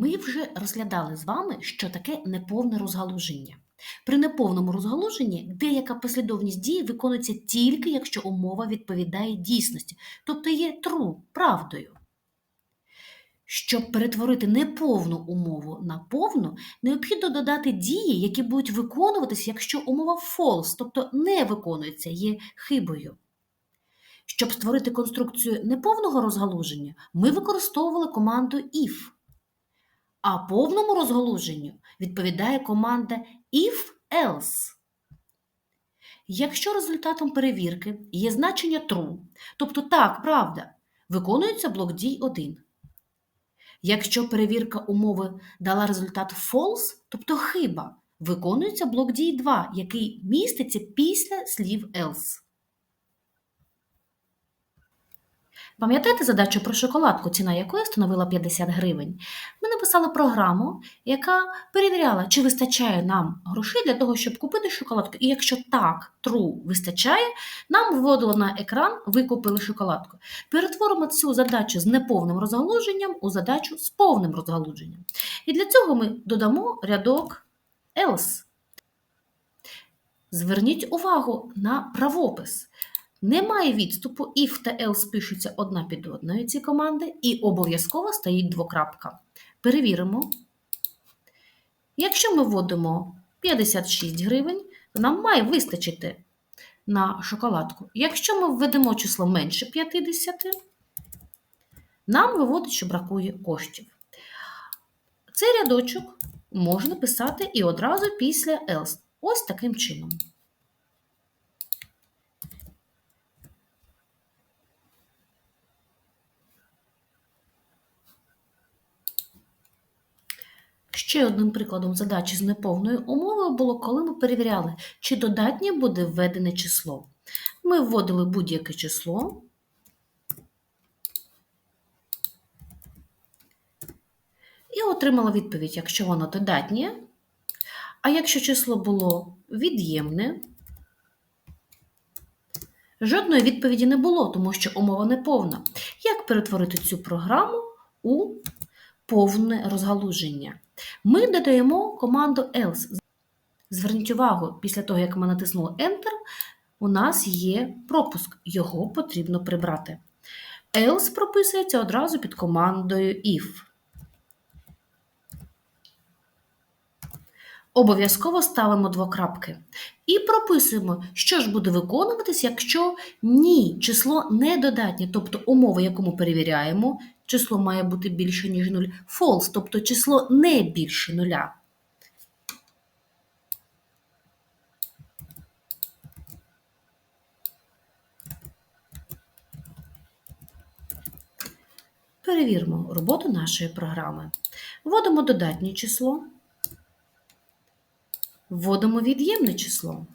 Ми вже розглядали з вами, що таке неповне розгалуження. При неповному розгалуженні деяка послідовність дій виконується тільки, якщо умова відповідає дійсності, тобто є true, правдою. Щоб перетворити неповну умову на повну, необхідно додати дії, які будуть виконуватися, якщо умова false, тобто не виконується, є хибою. Щоб створити конструкцію неповного розгалуження, ми використовували команду if. А повному розгалуженню відповідає команда if-else. Якщо результатом перевірки є значення true, тобто так, правда, виконується блок дій 1. Якщо перевірка умови дала результат false, тобто хиба, виконується блок дій 2, який міститься після слів else. Пам'ятаєте задачу про шоколадку, ціна якої становила 50 гривень? Ми написали програму, яка перевіряла, чи вистачає нам грошей для того, щоб купити шоколадку. І якщо так, true вистачає, нам виводило на екран ви купили шоколадку. Перетворимо цю задачу з неповним розгалуженням у задачу з повним розгалуженням. І для цього ми додамо рядок else. Зверніть увагу на правопис. Немає відступу, if та else пишуться одна під одною ці команди, і обов'язково стоїть двокрапка. Перевіримо. Якщо ми вводимо 56 гривень, то нам має вистачити на шоколадку. Якщо ми введемо число менше 50, нам виводить, що бракує коштів. Цей рядочок можна писати і одразу після else. Ось таким чином. Ще одним прикладом задачі з неповною умовою було, коли ми перевіряли, чи додатнє буде введене число. Ми вводили будь-яке число. І отримала відповідь, якщо воно додатнє. А якщо число було від'ємне, жодної відповіді не було, тому що умова не повна. Як перетворити цю програму у повне розгалуження? Ми додаємо команду else. Зверніть увагу, після того, як ми натиснули Enter, у нас є пропуск. Його потрібно прибрати. Else прописується одразу під командою if. Обов'язково ставимо двокрапки. І прописуємо, що ж буде виконуватись, якщо ні, число не додатнє, тобто умова, яку ми перевіряємо, число має бути більше, ніж 0. False, тобто число не більше нуля. Перевіримо роботу нашої програми. Вводимо додатнє число. Вводимо від'ємне число.